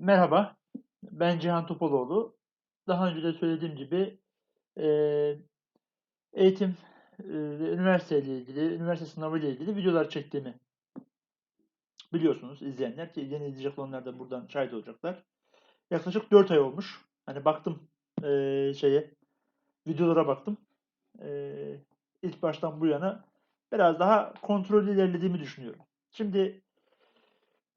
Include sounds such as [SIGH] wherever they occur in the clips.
Merhaba, ben Cihan Topaloğlu. Daha önce de söylediğim gibi eee, eğitim eee, ve üniversite ile ilgili, üniversite sınavı ile ilgili videolar çektiğimi biliyorsunuz izleyenler ki yeni izleyecek olanlar da buradan şahit olacaklar. Yaklaşık 4 ay olmuş. Hani baktım eee, şeye, videolara baktım. Eee ilk baştan bu yana biraz daha kontrollü ilerlediğimi düşünüyorum. Şimdi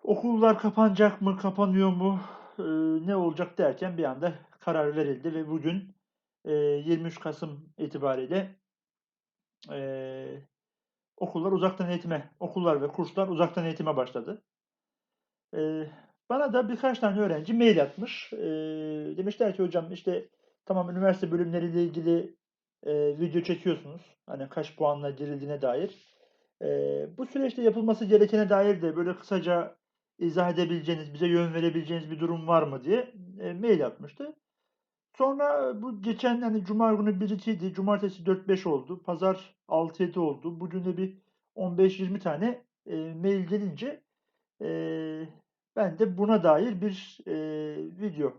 okullar kapanacak mı, kapanıyor mu, eee, ne olacak derken bir anda karar verildi ve bugün eee, 23 Kasım itibariyle eee, okullar uzaktan eğitime, okullar ve kurslar uzaktan eğitime başladı. Eee, bana da birkaç tane öğrenci mail atmış. Eee, demişler ki hocam işte tamam üniversite bölümleriyle ilgili eee, video çekiyorsunuz. Hani kaç puanla girildiğine dair. Eee, bu süreçte yapılması gerekene dair de böyle kısaca izah edebileceğiniz, bize yön verebileceğiniz bir durum var mı diye e, mail atmıştı. Sonra bu geçen hani cuma günü 1-2'ydi, cumartesi 4-5 oldu, pazar 6-7 oldu. Bugün de bir 15-20 tane e, mail gelince e, ben de buna dair bir e, video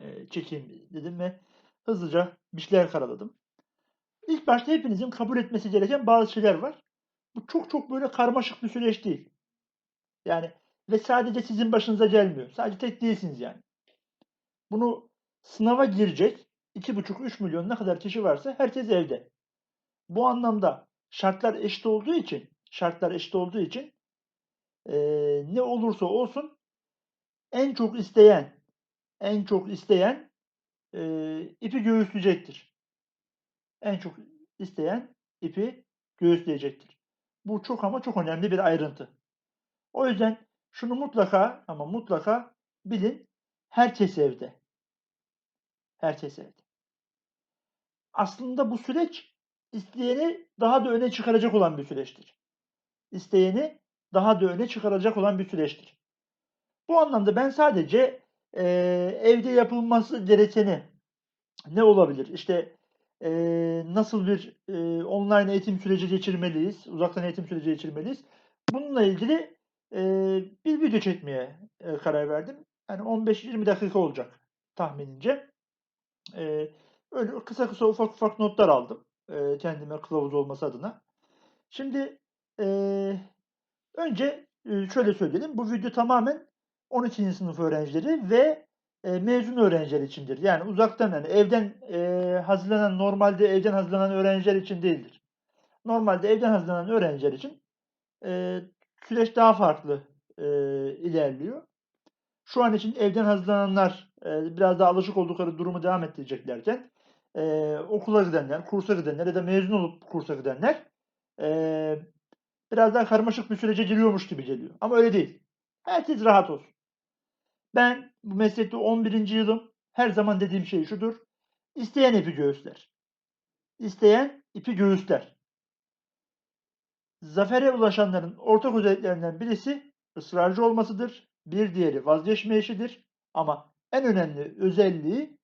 e, çekeyim dedim ve hızlıca bir şeyler karaladım. İlk başta hepinizin kabul etmesi gereken bazı şeyler var. Bu çok çok böyle karmaşık bir süreç değil. Yani ve sadece sizin başınıza gelmiyor. Sadece tek değilsiniz yani. Bunu sınava girecek 2,5-3 milyon ne kadar kişi varsa herkes evde. Bu anlamda şartlar eşit olduğu için şartlar eşit olduğu için eee, ne olursa olsun en çok isteyen en çok isteyen eee, ipi göğüsleyecektir. En çok isteyen ipi göğüsleyecektir. Bu çok ama çok önemli bir ayrıntı. O yüzden şunu mutlaka ama mutlaka bilin. Herkes evde. Herkes evde. Aslında bu süreç isteyeni daha da öne çıkaracak olan bir süreçtir. İsteyeni daha da öne çıkaracak olan bir süreçtir. Bu anlamda ben sadece eee, evde yapılması gerekeni ne olabilir? İşte eee, nasıl bir eee, online eğitim süreci geçirmeliyiz, uzaktan eğitim süreci geçirmeliyiz. Bununla ilgili eee, bir video çekmeye e, karar verdim. Yani 15-20 dakika olacak tahminimce. Eee, öyle kısa kısa ufak ufak notlar aldım eee, kendime kılavuz olması adına. Şimdi eee, önce e, şöyle söyleyelim. Bu video tamamen 12. sınıf öğrencileri ve e, mezun öğrenciler içindir. Yani uzaktan yani evden e, hazırlanan normalde evden hazırlanan öğrenciler için değildir. Normalde evden hazırlanan öğrenciler için e, süreç daha farklı e, ilerliyor. Şu an için evden hazırlananlar e, biraz daha alışık oldukları durumu devam ettireceklerken e, okula gidenler, kursa gidenler ya da mezun olup kursa gidenler e, biraz daha karmaşık bir sürece giriyormuş gibi geliyor. Ama öyle değil. Herkes rahat olsun. Ben bu meslekte 11. yılım. Her zaman dediğim şey şudur. İsteyen ipi göğüsler. İsteyen ipi göğüsler. Zafere ulaşanların ortak özelliklerinden birisi ısrarcı olmasıdır. Bir diğeri vazgeçmeyişidir. Ama en önemli özelliği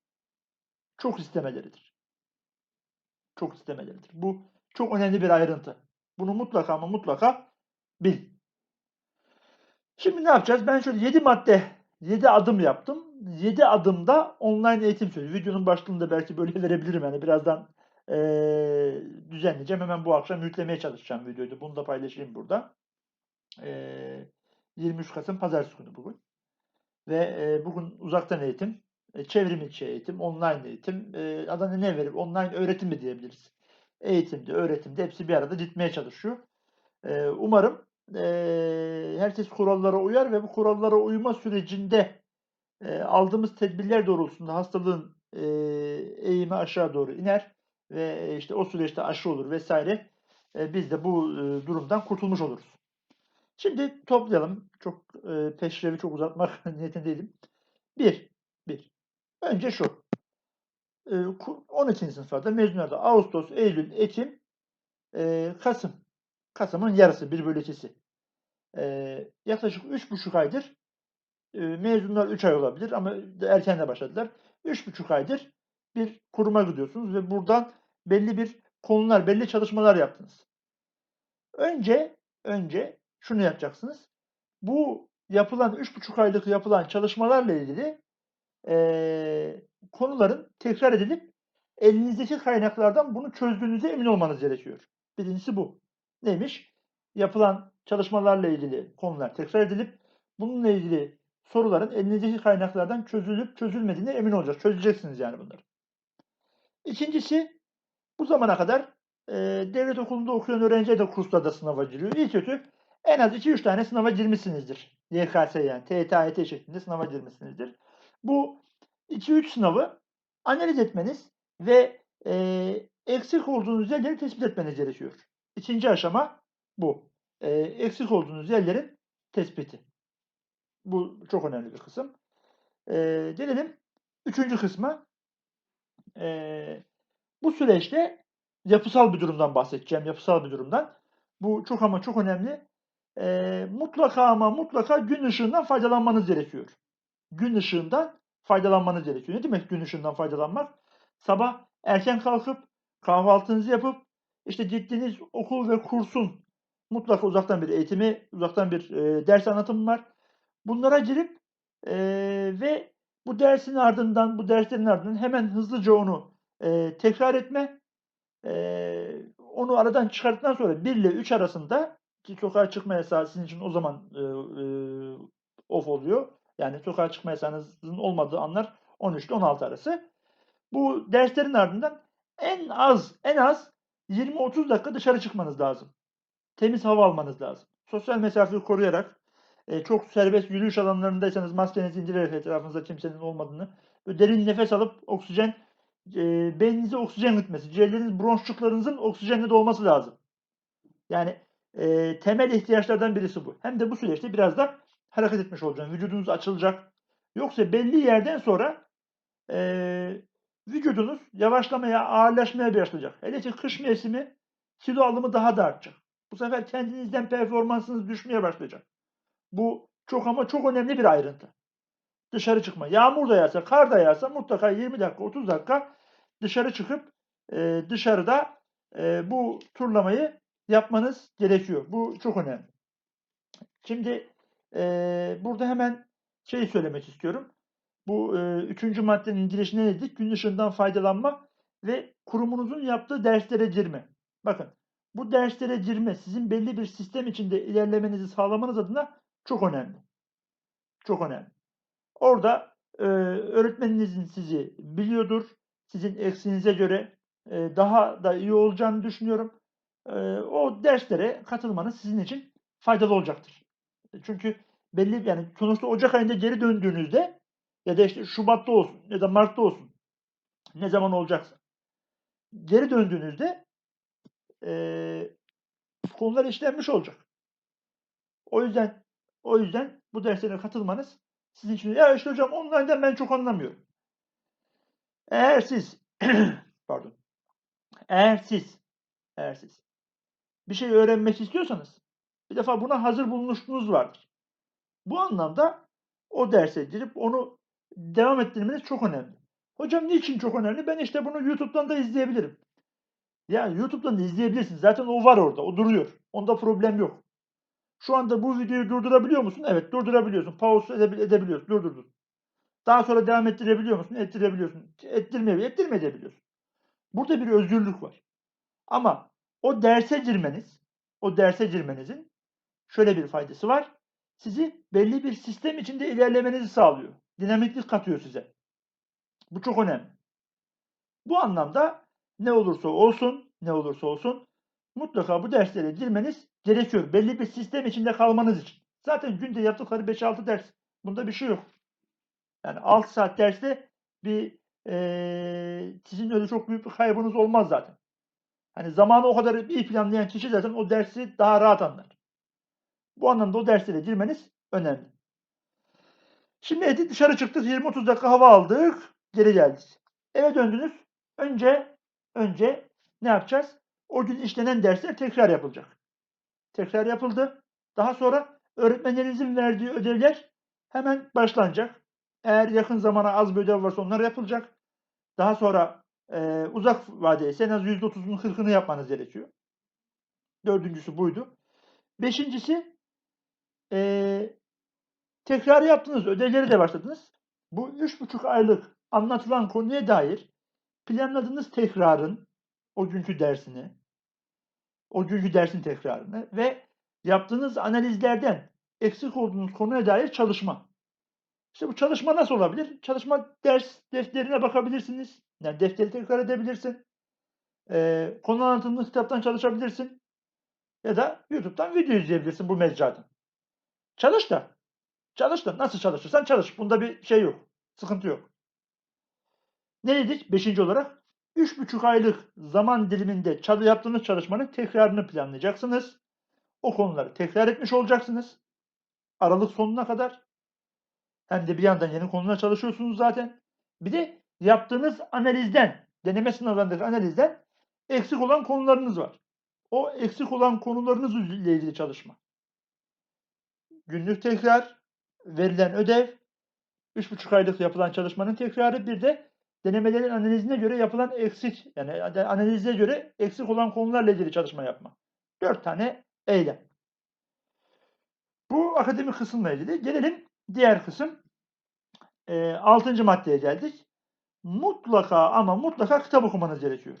çok istemeleridir. Çok istemeleridir. Bu çok önemli bir ayrıntı. Bunu mutlaka ama mutlaka bil. Şimdi ne yapacağız? Ben şöyle 7 madde, 7 adım yaptım. 7 adımda online eğitim süreci. Videonun başlığında belki böyle [LAUGHS] verebilirim yani birazdan eee, düzenleyeceğim. Hemen bu akşam yüklemeye çalışacağım videoyu. Bunu da paylaşayım burada. Eee 23 Kasım Pazartesi günü bugün. Ve e, bugün uzaktan eğitim, e, çevrim içi eğitim, online eğitim, e, adına ne verip online öğretim mi diyebiliriz. Eğitimde, öğretimde hepsi bir arada gitmeye çalışıyor. E, umarım e, herkes kurallara uyar ve bu kurallara uyma sürecinde e, aldığımız tedbirler doğrultusunda hastalığın e, eğimi aşağı doğru iner ve işte o süreçte aşı olur vesaire. E, biz de bu e, durumdan kurtulmuş oluruz. Şimdi toplayalım. Çok e, peşrevi çok uzatmak [LAUGHS] niyetindeydim. Bir, bir. Önce şu. E, ku- 12. sınıflarda mezunlarda Ağustos, Eylül, Ekim, e, Kasım. Kasım'ın yarısı, bir bölü ikisi. E, yaklaşık üç buçuk aydır e, mezunlar 3 ay olabilir ama erken de başladılar. Üç buçuk aydır bir kuruma gidiyorsunuz ve buradan belli bir konular, belli çalışmalar yaptınız. Önce önce şunu yapacaksınız. Bu yapılan 3,5 aylık yapılan çalışmalarla ilgili eee, konuların tekrar edilip elinizdeki kaynaklardan bunu çözdüğünüze emin olmanız gerekiyor. Birincisi bu. Neymiş? Yapılan çalışmalarla ilgili konular tekrar edilip bununla ilgili soruların elinizdeki kaynaklardan çözülüp çözülmediğine emin olacağız. Çözeceksiniz yani bunları. İkincisi bu zamana kadar e, devlet okulunda okuyan öğrenciler de kurslarda sınava giriyor. İyi kötü en az 2-3 tane sınava girmişsinizdir. YKS yani TYT, şeklinde sınava girmişsinizdir. Bu 2-3 sınavı analiz etmeniz ve e, eksik olduğunuz yerleri tespit etmeniz gerekiyor. İkinci aşama bu. E, eksik olduğunuz yerlerin tespiti. Bu çok önemli bir kısım. E, gelelim üçüncü kısma. E, bu süreçte yapısal bir durumdan bahsedeceğim. Yapısal bir durumdan. Bu çok ama çok önemli. E, mutlaka ama mutlaka gün ışığından faydalanmanız gerekiyor. Gün ışığından faydalanmanız gerekiyor. Ne demek gün ışığından faydalanmak? Sabah erken kalkıp kahvaltınızı yapıp işte gittiğiniz okul ve kursun mutlaka uzaktan bir eğitimi, uzaktan bir e, ders anlatımı var. Bunlara girip e, ve bu dersin ardından, bu derslerin ardından hemen hızlıca onu e, tekrar etme. E, onu aradan çıkarttıktan sonra 1 ile 3 arasında ki sokağa çıkma yasağı sizin için o zaman e, e, off oluyor. Yani sokağa çıkma yasağınızın olmadığı anlar 13 ile 16 arası. Bu derslerin ardından en az en az 20-30 dakika dışarı çıkmanız lazım. Temiz hava almanız lazım. Sosyal mesafeyi koruyarak e, çok serbest yürüyüş alanlarındaysanız maskenizi indirerek etrafınızda kimsenin olmadığını ve derin nefes alıp oksijen e, beyninize oksijen gitmesi, ciğerleriniz, bronşçuklarınızın oksijenle dolması lazım. Yani e, temel ihtiyaçlardan birisi bu. Hem de bu süreçte biraz da hareket etmiş olacaksınız. Vücudunuz açılacak. Yoksa belli yerden sonra e, vücudunuz yavaşlamaya, ağırlaşmaya başlayacak. Hele ki kış mevsimi kilo alımı daha da artacak. Bu sefer kendinizden performansınız düşmeye başlayacak. Bu çok ama çok önemli bir ayrıntı. Dışarı çıkma. Yağmur da yağsa, kar da yağsa mutlaka 20 dakika, 30 dakika dışarı çıkıp e, dışarıda e, bu turlamayı yapmanız gerekiyor. Bu çok önemli. Şimdi e, burada hemen şey söylemek istiyorum. Bu e, üçüncü maddenin girişine ne dedik? Gün ışığından faydalanma ve kurumunuzun yaptığı derslere girme. Bakın bu derslere girme sizin belli bir sistem içinde ilerlemenizi sağlamanız adına çok önemli. Çok önemli. Orada e, öğretmeninizin sizi biliyordur. Sizin eksiğinize göre e, daha da iyi olacağını düşünüyorum. E, o derslere katılmanız sizin için faydalı olacaktır. Çünkü belli yani sonuçta Ocak ayında geri döndüğünüzde ya da işte Şubat'ta olsun ya da Mart'ta olsun ne zaman olacaksa geri döndüğünüzde e, konular işlenmiş olacak. O yüzden o yüzden bu derslere katılmanız sizin için ya işte hocam online'dan ben çok anlamıyorum. Eğer siz [CLEARS THROAT] pardon eğer siz eğer siz bir şey öğrenmek istiyorsanız bir defa buna hazır bulunuşluğunuz vardır. Bu anlamda o derse girip onu devam ettirmeniz çok önemli. Hocam niçin çok önemli? Ben işte bunu YouTube'dan da izleyebilirim. Yani YouTube'dan da izleyebilirsiniz. Zaten o var orada. O duruyor. Onda problem yok. Şu anda bu videoyu durdurabiliyor musun? Evet durdurabiliyorsun. Pause edebil edebiliyorsun. Durdurdun. Daha sonra devam ettirebiliyor musun? Ettirebiliyorsun. Ettirmeye, ettirmeyebiliyorsun. Burada bir özgürlük var. Ama o derse girmeniz, o derse girmenizin şöyle bir faydası var. Sizi belli bir sistem içinde ilerlemenizi sağlıyor. Dinamiklik katıyor size. Bu çok önemli. Bu anlamda ne olursa olsun, ne olursa olsun mutlaka bu derslere girmeniz gerekiyor. Belli bir sistem içinde kalmanız için. Zaten günde yaptıkları 5-6 ders. Bunda bir şey yok. Yani 6 saat derste bir e, sizin öyle çok büyük bir kaybınız olmaz zaten. Hani zamanı o kadar iyi planlayan kişi zaten o dersi daha rahat anlar. Bu anlamda o derslere girmeniz önemli. Şimdi dışarı çıktık 20-30 dakika hava aldık. Geri geldik. Eve döndünüz. Önce önce ne yapacağız? O gün işlenen dersler tekrar yapılacak. Tekrar yapıldı. Daha sonra öğretmenlerinizin verdiği ödevler hemen başlanacak. Eğer yakın zamana az bir ödev varsa onlar yapılacak. Daha sonra e, uzak vadeye en az %30'unu 40'ını yapmanız gerekiyor. Dördüncüsü buydu. Beşincisi e, Tekrar yaptınız, ödevleri de başladınız. Bu üç buçuk aylık anlatılan konuya dair planladığınız tekrarın o günkü dersini, o günkü dersin tekrarını ve yaptığınız analizlerden eksik olduğunuz konuya dair çalışma. İşte bu çalışma nasıl olabilir? Çalışma ders defterine bakabilirsiniz. Yani defteri tekrar edebilirsin. Ee, konu anlatımlı kitaptan çalışabilirsin. Ya da YouTube'dan video izleyebilirsin bu mecradan. Çalış da. Çalış da. Nasıl çalışırsan çalış. Bunda bir şey yok. Sıkıntı yok. Ne dedik? Beşinci olarak üç buçuk aylık zaman diliminde yaptığınız çalışmanın tekrarını planlayacaksınız. O konuları tekrar etmiş olacaksınız. Aralık sonuna kadar. Hem de bir yandan yeni konular çalışıyorsunuz zaten. Bir de yaptığınız analizden, deneme sınavlarındaki analizden eksik olan konularınız var. O eksik olan konularınız ile ilgili çalışma. Günlük tekrar, verilen ödev, 3,5 aylık yapılan çalışmanın tekrarı bir de denemelerin analizine göre yapılan eksik yani analize göre eksik olan konularla ilgili çalışma yapma. 4 tane eylem. Bu akademik kısımla ilgili. Gelelim diğer kısım. E, 6. maddeye geldik. Mutlaka ama mutlaka kitap okumanız gerekiyor.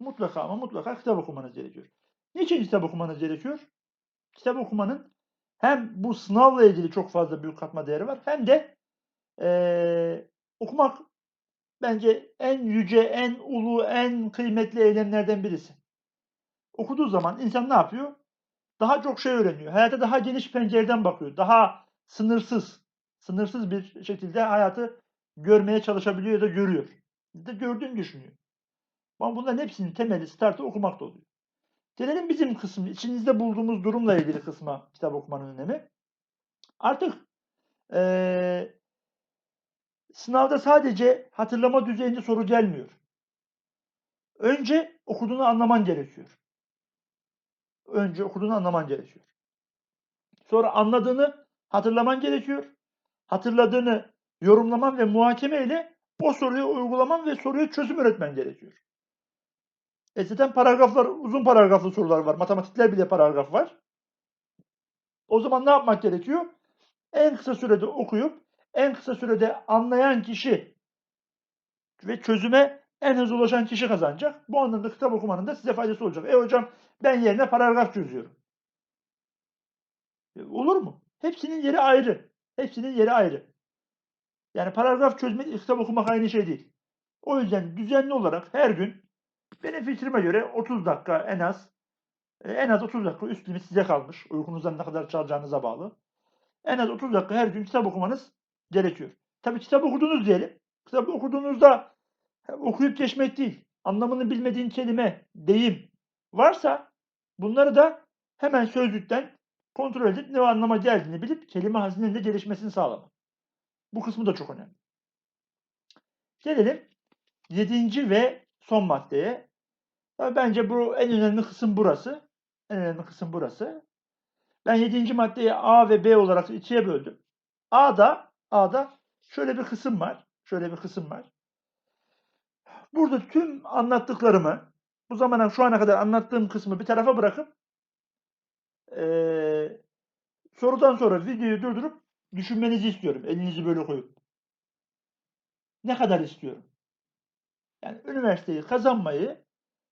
Mutlaka ama mutlaka kitap okumanız gerekiyor. Niçin kitap okumanız gerekiyor? Kitap okumanın hem bu sınavla ilgili çok fazla büyük katma değeri var hem de e, okumak bence en yüce, en ulu, en kıymetli eylemlerden birisi. Okuduğu zaman insan ne yapıyor? Daha çok şey öğreniyor. Hayata daha geniş pencereden bakıyor. Daha sınırsız, sınırsız bir şekilde hayatı görmeye çalışabiliyor ya da görüyor. De gördüğünü düşünüyor. Ama bunların hepsinin temeli, startı okumakta oluyor. Gelelim bizim kısım, içinizde bulduğumuz durumla ilgili kısma kitap okumanın önemi. Artık ee, sınavda sadece hatırlama düzeyinde soru gelmiyor. Önce okuduğunu anlaman gerekiyor. Önce okuduğunu anlaman gerekiyor. Sonra anladığını hatırlaman gerekiyor. Hatırladığını yorumlaman ve muhakeme ile o soruyu uygulaman ve soruyu çözüm üretmen gerekiyor. E zaten paragraflar, uzun paragraflı sorular var. Matematikler bile paragraf var. O zaman ne yapmak gerekiyor? En kısa sürede okuyup en kısa sürede anlayan kişi ve çözüme en hızlı ulaşan kişi kazanacak. Bu anlamda kitap okumanın da size faydası olacak. E hocam ben yerine paragraf çözüyorum. E, olur mu? Hepsinin yeri ayrı. Hepsinin yeri ayrı. Yani paragraf çözmek, kitap okumak aynı şey değil. O yüzden düzenli olarak her gün benim fikrime göre 30 dakika en az e, en az 30 dakika üst limit size kalmış. Uykunuzdan ne kadar çalacağınıza bağlı. En az 30 dakika her gün kitap okumanız gerekiyor. Tabii kitap okudunuz diyelim. Kitap okuduğunuzda okuyup geçmek değil. Anlamını bilmediğin kelime, deyim varsa bunları da hemen sözlükten kontrol edip ne anlama geldiğini bilip kelime hazinenin gelişmesini sağlamak. Bu kısmı da çok önemli. Gelelim 7. ve son maddeye. Bence bu en önemli kısım burası. En önemli kısım burası. Ben 7. maddeyi A ve B olarak ikiye böldüm. A'da A'da şöyle bir kısım var. Şöyle bir kısım var. Burada tüm anlattıklarımı bu zamana şu ana kadar anlattığım kısmı bir tarafa bırakıp ee, sorudan sonra videoyu durdurup düşünmenizi istiyorum. Elinizi böyle koyup. Ne kadar istiyorum? Yani üniversiteyi kazanmayı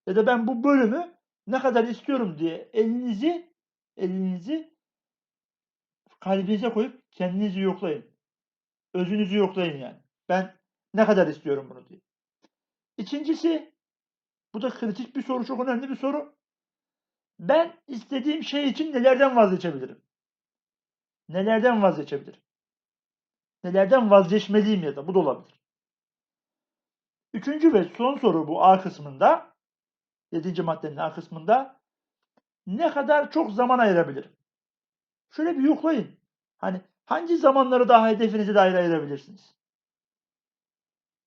ya da ben bu bölümü ne kadar istiyorum diye elinizi elinizi kalbinize koyup kendinizi yoklayın. Özünüzü yoklayın yani. Ben ne kadar istiyorum bunu diye. İkincisi, bu da kritik bir soru, çok önemli bir soru. Ben istediğim şey için nelerden vazgeçebilirim? Nelerden vazgeçebilirim? Nelerden vazgeçmeliyim ya da bu da olabilir. Üçüncü ve son soru bu A kısmında, yedinci maddenin A kısmında ne kadar çok zaman ayırabilirim? Şöyle bir yoklayın. Hani hangi zamanları daha hedefinize dair ayırabilirsiniz?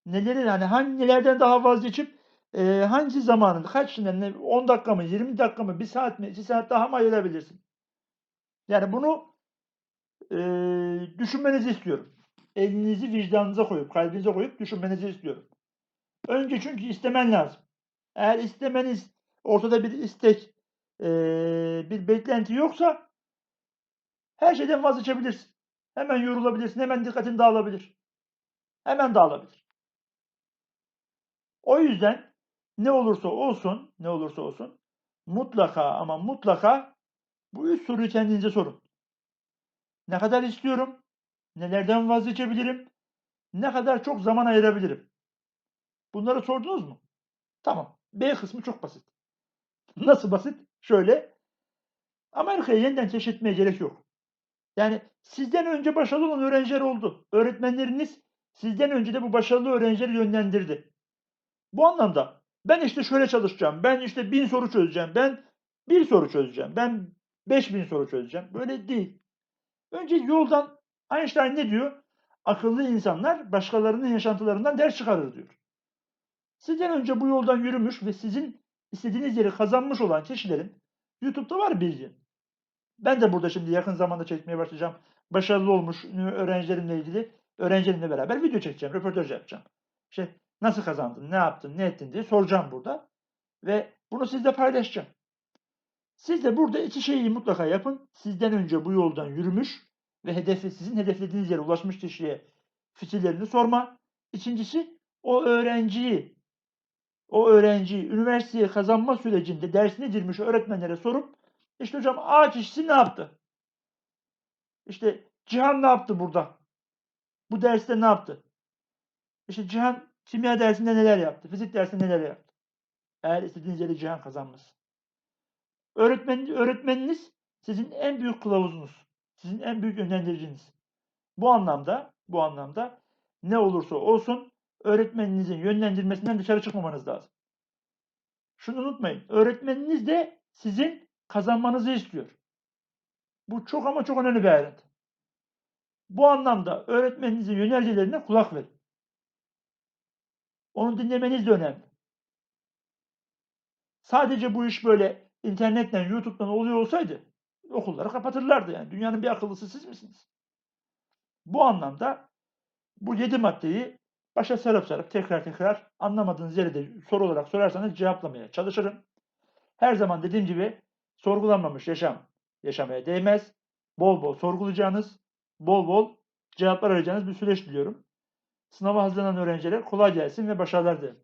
Neleri yani hangi nelerden daha vazgeçip e, hangi zamanın kaç yani 10 dakika mı 20 dakika mı 1 saat mi 2 saat daha mı ayırabilirsin? Yani bunu e, düşünmenizi istiyorum. Elinizi vicdanınıza koyup kalbinize koyup düşünmenizi istiyorum. Önce çünkü istemen lazım. Eğer istemeniz ortada bir istek e, bir beklenti yoksa her şeyden vazgeçebilirsin. Hemen yorulabilirsin, hemen dikkatin dağılabilir. Hemen dağılabilir. O yüzden ne olursa olsun, ne olursa olsun mutlaka ama mutlaka bu üç soruyu kendinize sorun. Ne kadar istiyorum? Nelerden vazgeçebilirim? Ne kadar çok zaman ayırabilirim? Bunları sordunuz mu? Tamam. B kısmı çok basit. Nasıl basit? Şöyle. Amerika'yı yeniden keşfetmeye gerek yok. Yani sizden önce başarılı olan öğrenciler oldu. Öğretmenleriniz sizden önce de bu başarılı öğrencileri yönlendirdi. Bu anlamda ben işte şöyle çalışacağım, ben işte bin soru çözeceğim, ben bir soru çözeceğim, ben beş bin soru çözeceğim. Böyle değil. Önce yoldan Einstein ne diyor? Akıllı insanlar başkalarının yaşantılarından ders çıkarır diyor. Sizden önce bu yoldan yürümüş ve sizin istediğiniz yeri kazanmış olan kişilerin YouTube'da var bilgi. Ben de burada şimdi yakın zamanda çekmeye başlayacağım. Başarılı olmuş öğrencilerimle ilgili öğrencilerimle beraber video çekeceğim, röportaj yapacağım. İşte nasıl kazandın, ne yaptın, ne ettin diye soracağım burada. Ve bunu sizle paylaşacağım. Siz de burada iki şeyi mutlaka yapın. Sizden önce bu yoldan yürümüş ve hedefi sizin hedeflediğiniz yere ulaşmış kişiye fikirlerini sorma. İkincisi o öğrenciyi o öğrenciyi üniversiteye kazanma sürecinde dersine girmiş öğretmenlere sorup işte hocam A kişisi ne yaptı? İşte Cihan ne yaptı burada? Bu derste ne yaptı? İşte Cihan kimya dersinde neler yaptı? Fizik dersinde neler yaptı? Eğer istediğiniz yere Cihan kazanmasın. Öğretmen, öğretmeniniz sizin en büyük kılavuzunuz. Sizin en büyük yönlendiriciniz. Bu anlamda, bu anlamda ne olursa olsun öğretmeninizin yönlendirmesinden dışarı çıkmamanız lazım. Şunu unutmayın. Öğretmeniniz de sizin kazanmanızı istiyor. Bu çok ama çok önemli bir ayrıntı. Bu anlamda öğretmeninizin yönergelerine kulak verin. Onu dinlemeniz de önemli. Sadece bu iş böyle internetten, YouTube'dan oluyor olsaydı okulları kapatırlardı yani. Dünyanın bir akıllısı siz misiniz? Bu anlamda bu yedi maddeyi başa sarıp sarıp tekrar tekrar anlamadığınız yere de soru olarak sorarsanız cevaplamaya çalışırım. Her zaman dediğim gibi sorgulanmamış yaşam yaşamaya değmez. Bol bol sorgulayacağınız, bol bol cevaplar arayacağınız bir süreç diliyorum. Sınava hazırlanan öğrencilere kolay gelsin ve başarılar dilerim.